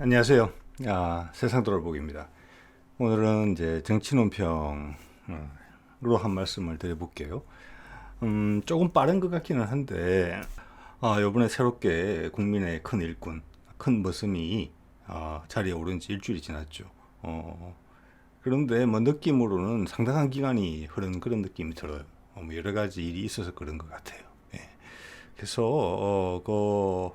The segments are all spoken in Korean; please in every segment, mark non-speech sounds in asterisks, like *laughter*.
안녕하세요. 아, 세상 돌아보기입니다. 오늘은 이제 정치 논평으로 한 말씀을 드려볼게요. 음, 조금 빠른 것 같기는 한데, 아, 요번에 새롭게 국민의 큰 일꾼, 큰 머슴이 아, 자리에 오른 지 일주일이 지났죠. 어, 그런데 뭐 느낌으로는 상당한 기간이 흐른 그런 느낌이 들어요. 어, 뭐 여러 가지 일이 있어서 그런 것 같아요. 예. 그래서, 어, 그,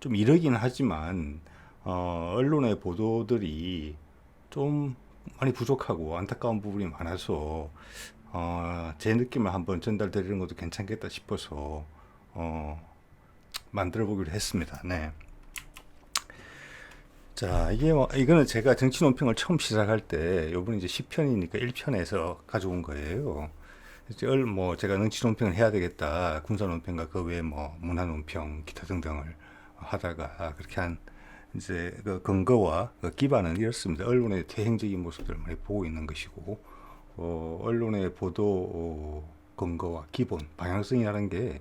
좀 이러긴 하지만, 어, 언론의 보도들이 좀 많이 부족하고 안타까운 부분이 많아서 어, 제 느낌을 한번 전달드리는 것도 괜찮겠다 싶어서 어, 만들어 보기로 했습니다. 네. 자, 이게 뭐, 이거는 제가 정치 논평을 처음 시작할 때, 요번에 이제 10편이니까 1편에서 가져온 거예요. 이제 얼, 뭐, 제가 정치 논평을 해야 되겠다. 군사 논평과 그 외에 뭐, 문화 논평, 기타 등등을 하다가, 그렇게 한, 이제 그 근거와 그 기반은 이렇습니다. 언론의 퇴행적인 모습들을 많이 보고 있는 것이고, 어, 언론의 보도 어, 근거와 기본, 방향성이라는 게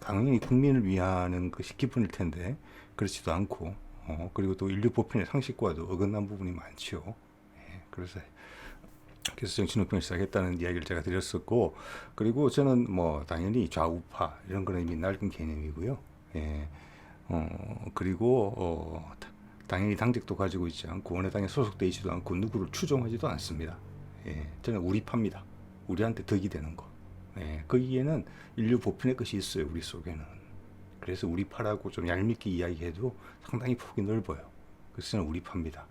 당연히 국민을 위하는 것이 기본일 텐데, 그렇지도 않고, 어, 그리고 또 인류 보편의 상식과도 어긋난 부분이 많지요. 예, 그래서 그래서 정치논평을 시작했다는 이야기를 제가 드렸었고, 그리고 저는 뭐 당연히 좌우파 이런 거는 이미 낡은 개념이고요. 예, 어, 그리고 어, 당연히 당직도 가지고 있지 않고 어느 당에 소속돼 있지도 않고 누구를 추종하지도 않습니다. 예, 저는 우리파입니다. 우리한테 덕이 되는 거. 예, 거기에는 인류 보편의 것이 있어요. 우리 속에는. 그래서 우리 파라고 좀 얄밉게 이야기해도 상당히 폭이 넓어요. 그래서 저는 우리파입니다.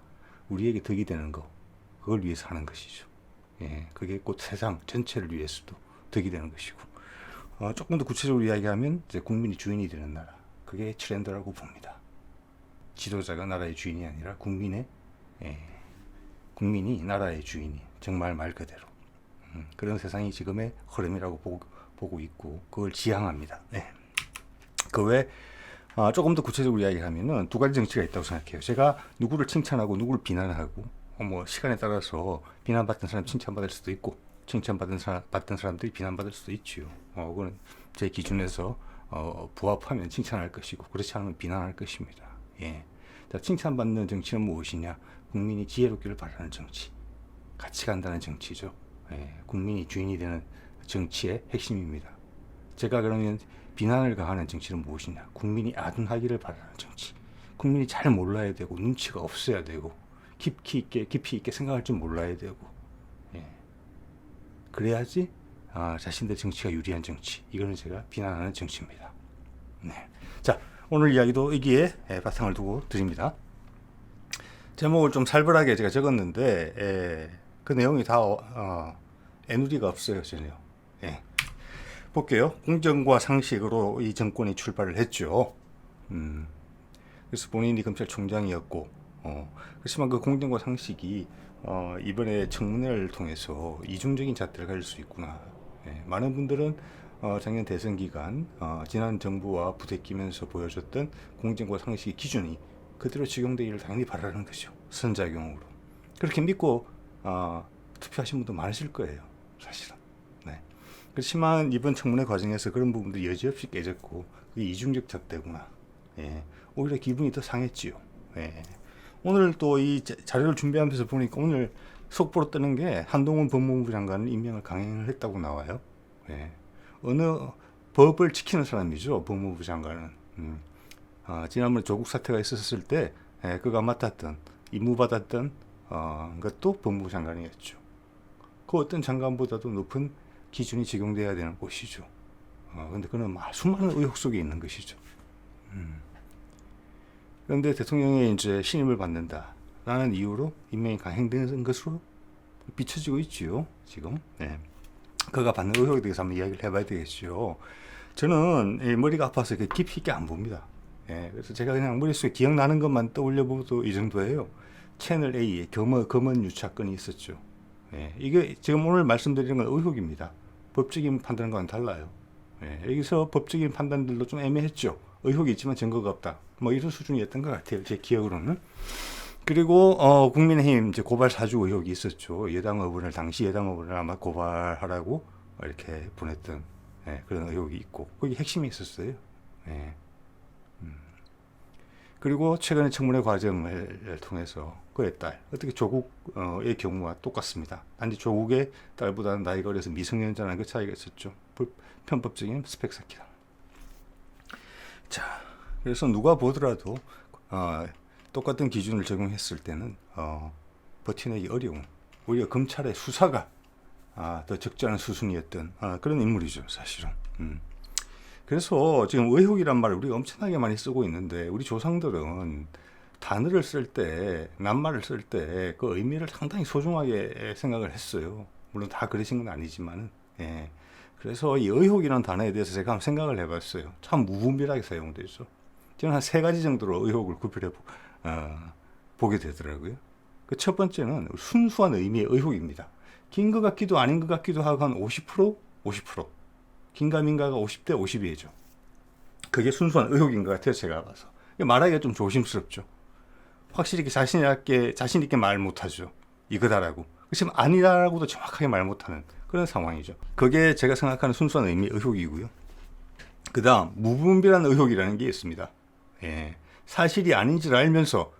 우리에게 덕이 되는 거. 그걸 위해서 하는 것이죠. 예, 그게 곧 세상 전체를 위해서도 덕이 되는 것이고. 어, 조금 더 구체적으로 이야기하면 이제 국민이 주인이 되는 나라. 그게 트렌드라고 봅니다. 지도자가 나라의 주인이 아니라 국민의 예, 국민이 나라의 주인이 정말 말 그대로 음, 그런 세상이 지금의 흐름이라고 보고, 보고 있고 그걸 지향합니다. 네. 그외 아, 조금 더 구체적으로 이야기하면은 두 가지 정치가 있다고 생각해요. 제가 누구를 칭찬하고 누구를 비난하고 어, 뭐 시간에 따라서 비난받던 사람 칭찬받을 수도 있고 칭찬받은 사람 받던 사람들이 비난받을 수도 있지요. 어, 그건 제 기준에서 어, 부합하면 칭찬할 것이고 그렇지 않으면 비난할 것입니다. 예. 자, 칭찬받는 정치는 무엇이냐? 국민이 지혜롭기를 바라는 정치. 같이 간다는 정치죠. 예. 국민이 주인이 되는 정치의 핵심입니다. 제가 그러면 비난을 가하는 정치는 무엇이냐? 국민이 아둔하기를 바라는 정치. 국민이 잘 몰라야 되고 눈치가 없어야 되고 깊이 있게 깊이 있게 생각할 줄 몰라야 되고 예. 그래야지 아, 자신들 정치가 유리한 정치. 이거는 제가 비난하는 정치입니다. 네. 자, 오늘 이야기도 여기에 예, 바탕을 두고 드립니다. 제목을 좀 살벌하게 제가 적었는데, 예, 그 내용이 다, 어, 어, 애누리가 없어요, 전혀. 예. 볼게요. 공정과 상식으로 이 정권이 출발을 했죠. 음, 그래서 본인이 검찰총장이었고, 어, 그렇지만 그 공정과 상식이 어, 이번에 청문회를 통해서 이중적인 잣대를 가질 수 있구나. 예, 많은 분들은 어, 작년 대선 기간 어, 지난 정부와 부대끼면서 보여줬던 공정과 상식의 기준이 그대로 적용되기를 당연히 바라는 거죠. 선작용으로. 그렇게 믿고 어, 투표하신 분도 많으실 거예요. 사실은. 네. 그렇지만 이번 청문회 과정에서 그런 부분도 여지없이 깨졌고 그게 이중적 잣대구나. 예. 오히려 기분이 더 상했지요. 예. 오늘 또 이 자료를 준비하면서 보니까 오늘 속보로 뜨는 게 한동훈 법무부 장관은 임명을 강행을 했다고 나와요. 예. 어느 법을 지키는 사람이죠. 법무부 장관은. 음. 아, 지난번에 조국 사태가 있었을 때 예, 그가 맡았던 임무받았던 어, 것도 법무부 장관이었죠. 그 어떤 장관보다도 높은 기준이 적용돼야 되는 곳이죠. 어, 근데 그는 막 수많은 의혹 속에 있는 것이죠. 음. 그런데 대통령이 이제 신임을 받는다 라는 이유로 임명이 강행되는 것으로 비춰지고 있지요. 지금. 네. 그가 받는 의혹에 대해서 한번 이야기를 해봐야 되겠죠. 저는 머리가 아파서 깊이 있게 안 봅니다. 예, 그래서 제가 그냥 머릿속에 기억나는 것만 떠올려 보도 이 정도예요. 채널 A에 검은, 검은 유착건이 있었죠. 예, 이게 지금 오늘 말씀드리는 건 의혹입니다. 법적인 판단과는 달라요. 예, 여기서 법적인 판단들도 좀 애매했죠. 의혹이 있지만 증거가 없다. 뭐 이런 수준이었던 것 같아요. 제 기억으로는. 그리고 어, 국민의힘 이제 고발 사주 의혹이 있었죠. 여당 의원을 당시 여당 의원을 아마 고발하라고 이렇게 보냈던 예, 그런 의혹이 있고 거기 핵심이 있었어요. 예. 음. 그리고 최근에 청문회 과정을 통해서 그의 딸 어떻게 조국의 경우와 똑같습니다. 단지 조국의 딸보다는 나이가 어려서 미성년자라는 그 차이가 있었죠. 불- 편법적인 스펙 쌓기다. 자, 그래서 누가 보더라도 어, 똑같은 기준을 적용했을 때는 어, 버텨내기 어려운 오히려 검찰의 수사가 아, 더 적절한 수순이었던 아, 그런 인물이죠, 사실은. 음. 그래서 지금 의혹이란 말을 우리가 엄청나게 많이 쓰고 있는데 우리 조상들은 단어를 쓸 때, 낱말을 쓸 때 그 의미를 상당히 소중하게 생각을 했어요. 물론 다 그러신 건 아니지만은, 예. 그래서 이 의혹이라는 단어에 대해서 제가 한번 생각을 해봤어요. 참 무분별하게 사용되죠. 저는 한 세 가지 정도로 의혹을 구별해 보, 어, 보게 되더라고요. 그 첫 번째는 순수한 의미의 의혹입니다. 긴 것 같기도 아닌 것 같기도 하고 한 50%? 50%. 긴가민가가 50대 50이죠. 그게 순수한 의혹인 것 같아요, 제가 봐서. 말하기가 좀 조심스럽죠. 확실히 자신 있게, 자신 있게 말 못하죠. 이거다라고. 그렇지만 아니다라고도 정확하게 말 못하는 그런 상황이죠. 그게 제가 생각하는 순수한 의미의 의혹이고요. 그 다음, 무분별한 의혹이라는 게 있습니다. 예. 사실이 아닌지를 알면서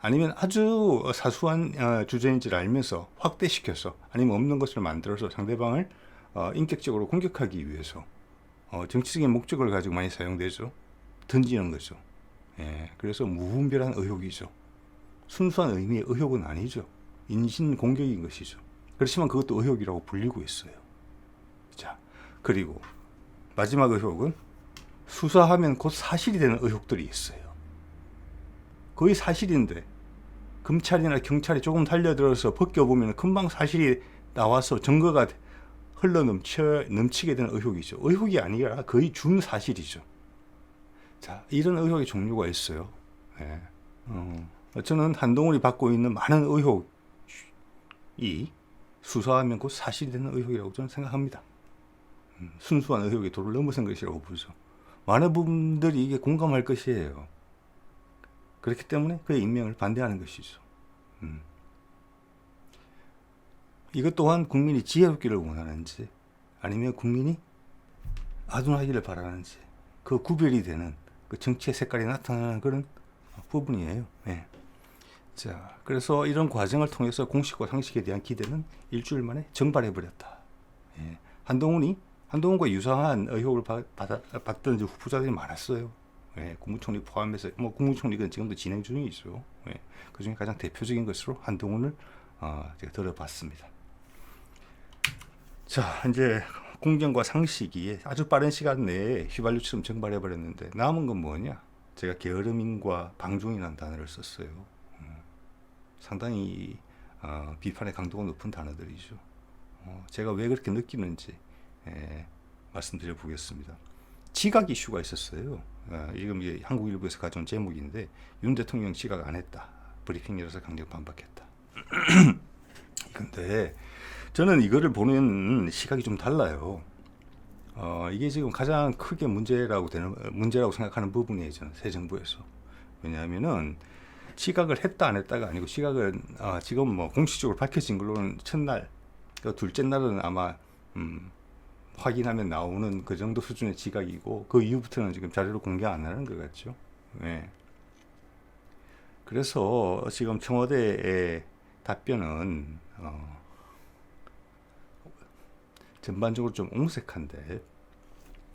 아니면 아주 사소한 어, 주제인지를 알면서 확대시켜서 아니면 없는 것을 만들어서 상대방을 어, 인격적으로 공격하기 위해서 어, 정치적인 목적을 가지고 많이 사용되죠. 던지는 거죠. 예, 그래서 무분별한 의혹이죠. 순수한 의미의 의혹은 아니죠. 인신 공격인 것이죠. 그렇지만 그것도 의혹이라고 불리고 있어요. 자, 그리고 마지막 의혹은 수사하면 곧 사실이 되는 의혹들이 있어요. 거의 사실인데 검찰이나 경찰이 조금 달려들어서 벗겨보면 금방 사실이 나와서 증거가 흘러 넘쳐, 넘치게 되는 의혹이죠. 의혹이 아니라 거의 준 사실이죠. 자, 이런 의혹의 종류가 있어요. 예. 어, 저는 한동훈이 받고 있는 많은 의혹이 수사하면 곧 사실이 되는 의혹이라고 저는 생각합니다. 음, 순수한 의혹의 도를 넘어선 것이라고 보죠. 많은 분들이 이게 공감할 것이에요. 그렇기 때문에 그의 임명을 반대하는 것이죠. 음. 이것 또한 국민이 지혜롭기를 원하는지 아니면 국민이 아둔하기를 바라는지 그 구별이 되는 그 정치의 색깔이 나타나는 그런 부분이에요. 네. 자, 그래서 이런 과정을 통해서 공식과 상식에 대한 기대는 일주일 만에 정발해 버렸다. 예. 한동훈이 한동훈과 유사한 의혹을 받, 받, 받던 후보자들이 많았어요. 예, 국무총리 포함해서 뭐 국무총리는 지금도 진행 중이죠. 예, 그 중에 가장 대표적인 것으로 한동훈을 어, 제가 들어봤습니다. 자, 이제 공정과 상식이 아주 빠른 시간 내에 휘발유처럼 증발해 버렸는데 남은 건 뭐냐? 제가 게으름인과 방종이라는 단어를 썼어요. 음, 상당히 어, 비판의 강도가 높은 단어들이죠. 어, 제가 왜 그렇게 느끼는지 예, 말씀드려 보겠습니다. 지각 이슈가 있었어요. 어, 지금 이게 한국일보에서 가져온 제목인데 윤 대통령 지각 안 했다. 브리핑 열어서 강력 반박했다. *clears throat* 근데 저는 이거를 보는 시각이 좀 달라요. 어, 이게 지금 가장 크게 문제라고 되는 문제라고 생각하는 부분이에요. 저는 새 정부에서 왜냐하면은 시각을 했다 안 했다가 아니고 시각은 어, 지금 뭐 공식적으로 밝혀진 걸로는 첫날 그 둘째 날은 아마 음, 확인하면 나오는 그 정도 수준의 지각이고 그 이후부터는 지금 자료를 공개 안 하는 것 같죠. 네. 그래서 지금 청와대의 답변은 어, 전반적으로 좀 옹색한데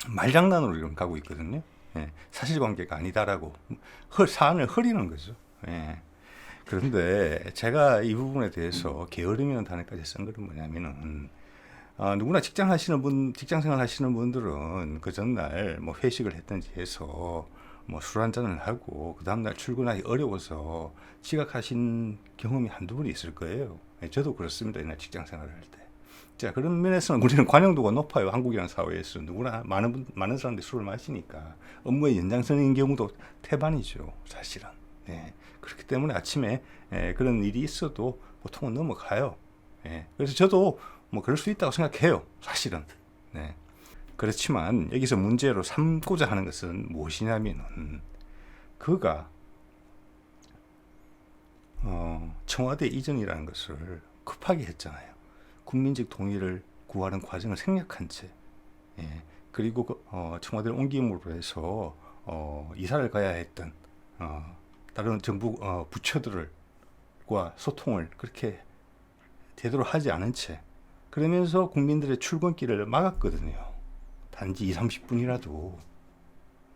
말장난으로 이런 가고 있거든요. 예, 사실관계가 아니다라고 헐, 사안을 흐리는 거죠. 예. 그런데 제가 이 부분에 대해서 게으름이라는 단어까지 쓴 것은 뭐냐면은 아, 누구나 직장 하시는 분, 직장 생활 하시는 분들은 그 전날 뭐 회식을 했든지 해서 뭐 술 한잔을 하고 그 다음날 출근하기 어려워서 지각하신 경험이 한두 번 있을 거예요. 예, 저도 그렇습니다. 옛날 직장 생활을 할 때. 자, 그런 면에서는 우리는 관용도가 높아요. 한국이라는 사회에서. 누구나 많은, 분, 많은 사람들이 술을 마시니까. 업무의 연장선인 경우도 태반이죠. 사실은. 예. 그렇기 때문에 아침에 예, 그런 일이 있어도 보통은 넘어가요. 예. 그래서 저도 뭐 그럴 수 있다고 생각해요. 사실은. 네. 그렇지만 여기서 문제로 삼고자 하는 것은 무엇이냐면은 그가 어, 청와대 이전이라는 것을 급하게 했잖아요. 국민적 동의를 구하는 과정을 생략한 채, 예. 그리고 그, 어, 청와대를 옮김으로 해서 어, 이사를 가야 했던 어, 다른 정부 어, 부처들과 소통을 그렇게 제대로 하지 않은 채 그러면서 국민들의 출근길을 막았거든요. 단지 2, 30분이라도.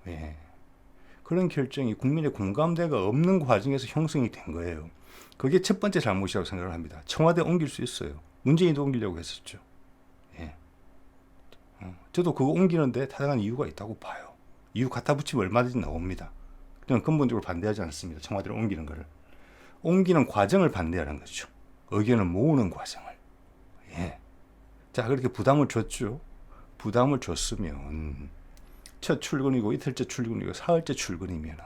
예. 그런 결정이 국민의 공감대가 없는 과정에서 형성이 된 거예요. 그게 첫 번째 잘못이라고 생각을 합니다. 청와대 옮길 수 있어요. 문재인도 옮기려고 했었죠. 예. 어, 저도 그거 옮기는데 타당한 이유가 있다고 봐요. 이유 갖다 붙이면 얼마든지 나옵니다. 저는 근본적으로 반대하지 않습니다. 청와대를 옮기는 거를. 옮기는 과정을 반대하는 거죠. 의견을 모으는 과정을. 예. 자, 그렇게 부담을 줬죠. 부담을 줬으면 첫 출근이고 이틀째 출근이고 사흘째 출근이면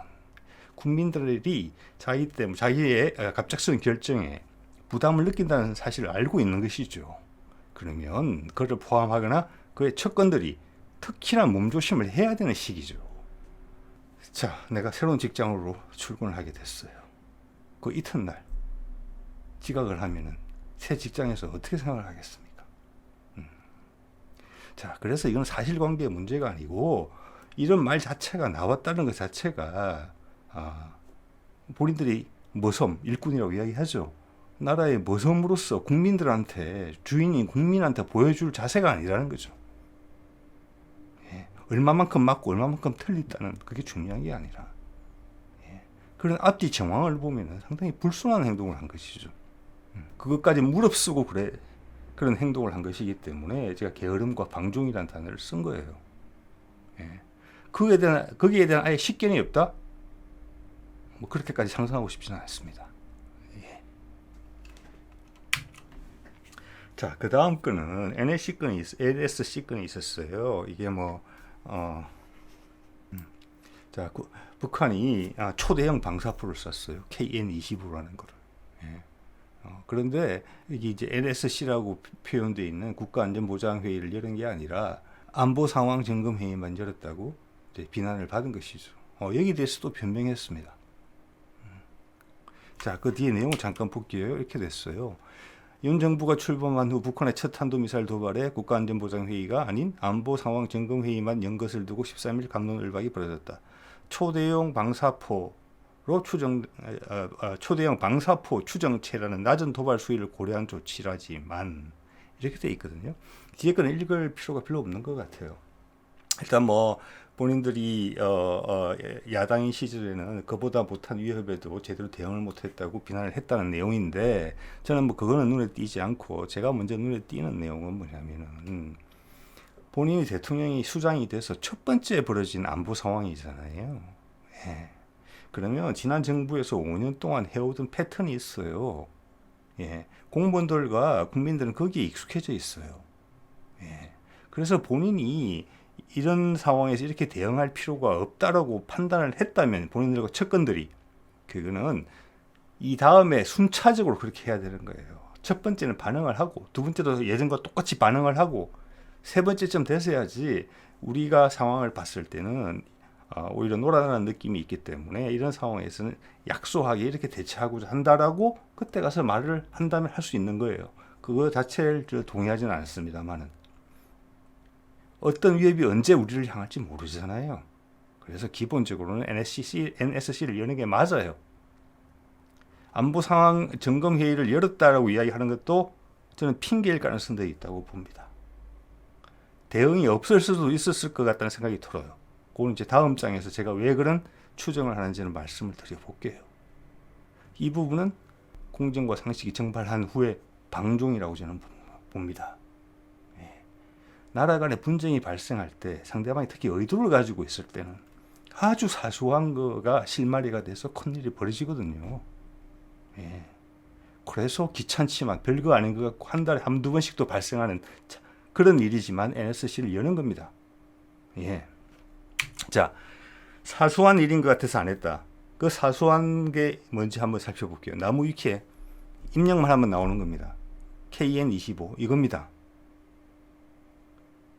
국민들이 자기 때문에 자기의 어, 갑작스러운 결정에 부담을 느낀다는 사실을 알고 있는 것이죠. 그러면 그를 포함하거나 그의 척건들이 특히나 몸조심을 해야 되는 시기죠. 자, 내가 새로운 직장으로 출근을 하게 됐어요. 그 이튿날 지각을 하면은 새 직장에서 어떻게 생각을 하겠습니까? 음. 자, 그래서 이건 사실관계의 문제가 아니고 이런 말 자체가 나왔다는 것 자체가 아, 본인들이 머섬 일꾼이라고 이야기하죠. 나라의 머섬으로서 국민들한테 주인인 국민한테 보여줄 자세가 아니라는 거죠. 예, 얼마만큼 맞고 얼마만큼 틀렸다는 그게 중요한 게 아니라 예, 그런 앞뒤 정황을 보면 상당히 불순한 행동을 한 것이죠. 음, 그것까지 무릅쓰고 그래 그런 행동을 한 것이기 때문에 제가 게으름과 방종이라는 단어를 쓴 거예요. 예. 그에 대한 거기에 대한 아예 식견이 없다. 뭐 그렇게까지 상상하고 싶지는 않습니다. 예. 자, 그 다음 건은 NSC 건이 있, NSC 건이 있었어요. 이게 뭐 어, 음. 자, 그, 북한이 아, 초대형 방사포를 쐈어요. KN-25라는 거를. 예. 어, 그런데 이게 이제 NSC라고 표현되어 있는 국가안전보장회의를 열은 게 아니라 안보 상황 점검 회의만 열었다고 비난을 받은 것이죠. 어, 여기 대해서도 변명했습니다. 음. 자, 그 뒤에 내용을 잠깐 볼게요. 이렇게 됐어요. 윤 정부가 출범한 후 북한의 첫 탄도미사일 도발에 국가안전보장회의가 아닌 안보 상황 점검 회의만 연 것을 두고 13일 감론을박이 벌어졌다. 초대형 방사포 로 추정 어, 어, 초대형 방사포 추정체라는 낮은 도발 수위를 고려한 조치라지만 이렇게 돼 있거든요. 뒤에 거는 읽을 필요가 별로 없는 것 같아요. 일단 뭐 본인들이 어, 어, 야당인 시절에는 그보다 못한 위협에도 제대로 대응을 못했다고 비난을 했다는 내용인데 저는 뭐 그거는 눈에 띄지 않고 제가 먼저 눈에 띄는 내용은 뭐냐면은 본인이 대통령이 수장이 돼서 첫 번째 벌어진 안보 상황이잖아요. 예. 그러면 지난 정부에서 5년 동안 해오던 패턴이 있어요. 예. 공무원들과 국민들은 거기에 익숙해져 있어요. 예. 그래서 본인이 이런 상황에서 이렇게 대응할 필요가 없다라고 판단을 했다면 본인들과 측근들이 그거는 이 다음에 순차적으로 그렇게 해야 되는 거예요. 첫 번째는 반응을 하고 두 번째도 예전과 똑같이 반응을 하고 세 번째쯤 돼서야지 우리가 상황을 봤을 때는 어, 오히려 놀아나는 느낌이 있기 때문에 이런 상황에서는 약소하게 이렇게 대처하고자 한다라고 그때 가서 말을 한다면 할 수 있는 거예요. 그거 자체를 동의하지는 않습니다만은 어떤 위협이 언제 우리를 향할지 모르잖아요. 그래서 기본적으로는 NSC, NSC를 여는 게 맞아요. 안보 상황 점검 회의를 열었다라고 이야기하는 것도 저는 핑계일 가능성도 있다고 봅니다. 대응이 없을 수도 있었을 것 같다는 생각이 들어요. 그건 이제 다음 장에서 제가 왜 그런 추정을 하는지는 말씀을 드려볼게요. 이 부분은 공정과 상식이 정발한 후에 방종이라고 저는 봅니다. 예. 나라 간의 분쟁이 발생할 때 상대방이 특히 의도를 가지고 있을 때는 아주 사소한 거가 실마리가 돼서 큰일이 벌어지거든요. 예. 그래서 귀찮지만 별거 아닌 것 같고 한 달에 한두 번씩도 발생하는 그런 일이지만 NSC를 여는 겁니다. 예. 자, 사소한 일인 것 같아서 안 했다. 그 사소한 게 뭔지 한번 살펴볼게요. 나무 위키에 입력만 하면 나오는 겁니다. KN25 이겁니다.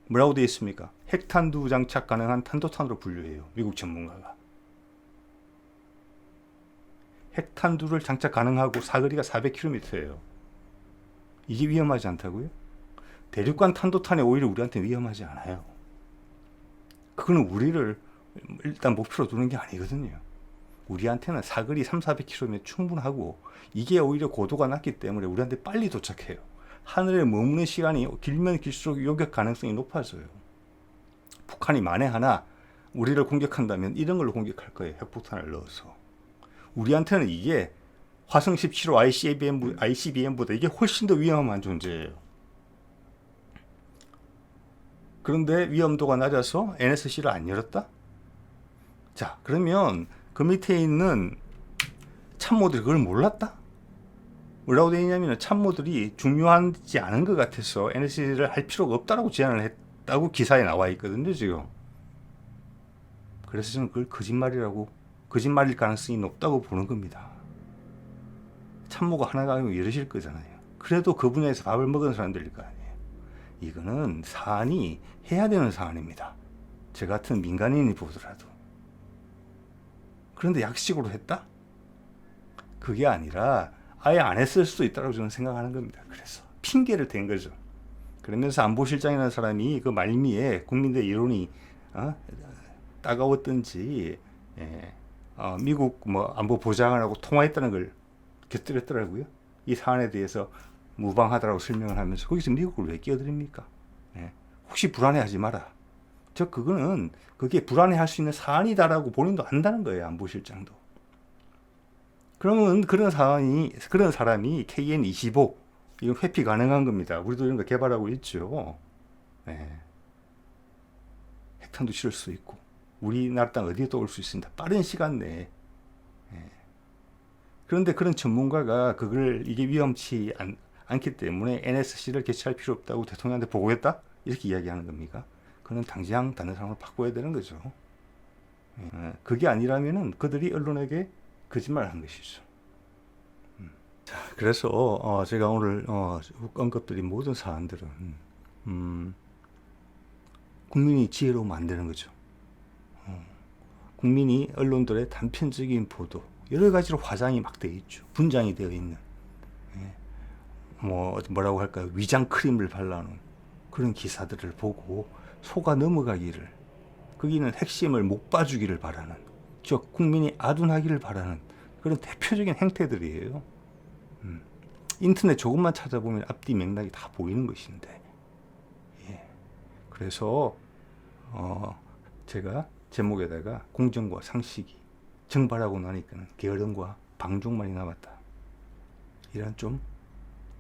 뭐라고 되어 있습니까? 핵탄두 장착 가능한 탄도탄으로 분류해요. 미국 전문가가. 핵탄두를 장착 가능하고 사거리가 400km예요. 이게 위험하지 않다고요? 대륙간 탄도탄이 오히려 우리한테 위험하지 않아요. 그거는 우리를 일단 목표로 두는 게 아니거든요. 우리한테는 사거리 3, 400km 충분하고 이게 오히려 고도가 낮기 때문에 우리한테 빨리 도착해요. 하늘에 머무는 시간이 길면 길수록 요격 가능성이 높아져요. 북한이 만에 하나 우리를 공격한다면 이런 걸로 공격할 거예요. 핵폭탄을 넣어서. 우리한테는 이게 화성 17호 ICBM, ICBM보다 이게 훨씬 더 위험한 존재예요. 그런데 위험도가 낮아서 NSC를 안 열었다? 자, 그러면 그 밑에 있는 참모들이 그걸 몰랐다? 뭐라고 되어 있냐면 참모들이 중요하지 않은 것 같아서 NSC를 할 필요가 없다라고 제안을 했다고 기사에 나와 있거든요, 지금. 그래서 저는 그걸 거짓말이라고, 거짓말일 가능성이 높다고 보는 겁니다. 참모가 하나가 아니고 이러실 거잖아요. 그래도 그 분야에서 밥을 먹은 사람들일 거 아니에요. 이거는 사안이 해야 되는 사안입니다. 저 같은 민간인이 보더라도. 그런데 약식으로 했다? 그게 아니라 아예 안 했을 수도 있다고 저는 생각하는 겁니다. 그래서 핑계를 댄 거죠. 그러면서 안보실장이라는 사람이 그 말미에 국민들 여론이 어? 따가웠던지 예, 어, 미국 뭐 안보 보좌관하고 통화했다는 걸 곁들였더라고요. 이 사안에 대해서 무방하다라고 설명을 하면서 거기서 미국을 왜 끼어드립니까? 예, 혹시 불안해하지 마라. 저 그거는 그게 불안해할 수 있는 사안이다라고 본인도 안다는 거예요. 안보실장도. 그러면 그런 사안이 그런 사람이 KN25 이건 회피 가능한 겁니다. 우리도 이런 거 개발하고 있죠. 네. 핵탄도 실을 수 있고 우리나라 땅 어디에도 올수 있습니다. 빠른 시간 내에. 네. 그런데 그런 전문가가 그걸 이게 위험치 않, 않기 때문에 NSC를 개최할 필요 없다고 대통령한테 보고했다 이렇게 이야기하는 겁니까? 그는 당장 다른 사람을 바꿔야 되는 거죠. 예, 그게 아니라면은 그들이 언론에게 거짓말을 한 것이죠. 음. 자, 그래서 어, 제가 오늘 어, 언급드린 모든 사안들은 음, 국민이 지혜로 만드는 거죠. 어, 국민이 언론들의 단편적인 보도 여러 가지로 화장이 막 되어 있죠. 분장이 되어 있는 예, 뭐 뭐라고 할까요? 위장 크림을 발라놓은 그런 기사들을 보고 속아 넘어가기를 거기는 핵심을 못 봐주기를 바라는 즉 국민이 아둔하기를 바라는 그런 대표적인 행태들이에요. 음. 인터넷 조금만 찾아보면 앞뒤 맥락이 다 보이는 것인데 예. 그래서 어 제가 제목에다가 공정과 상식이 정발하고 나니까는 게으름과 방종만이 남았다. 이런 좀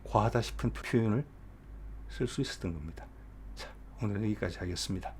과하다 싶은 표현을 쓸 수 있었던 겁니다. 자, 오늘은 여기까지 하겠습니다.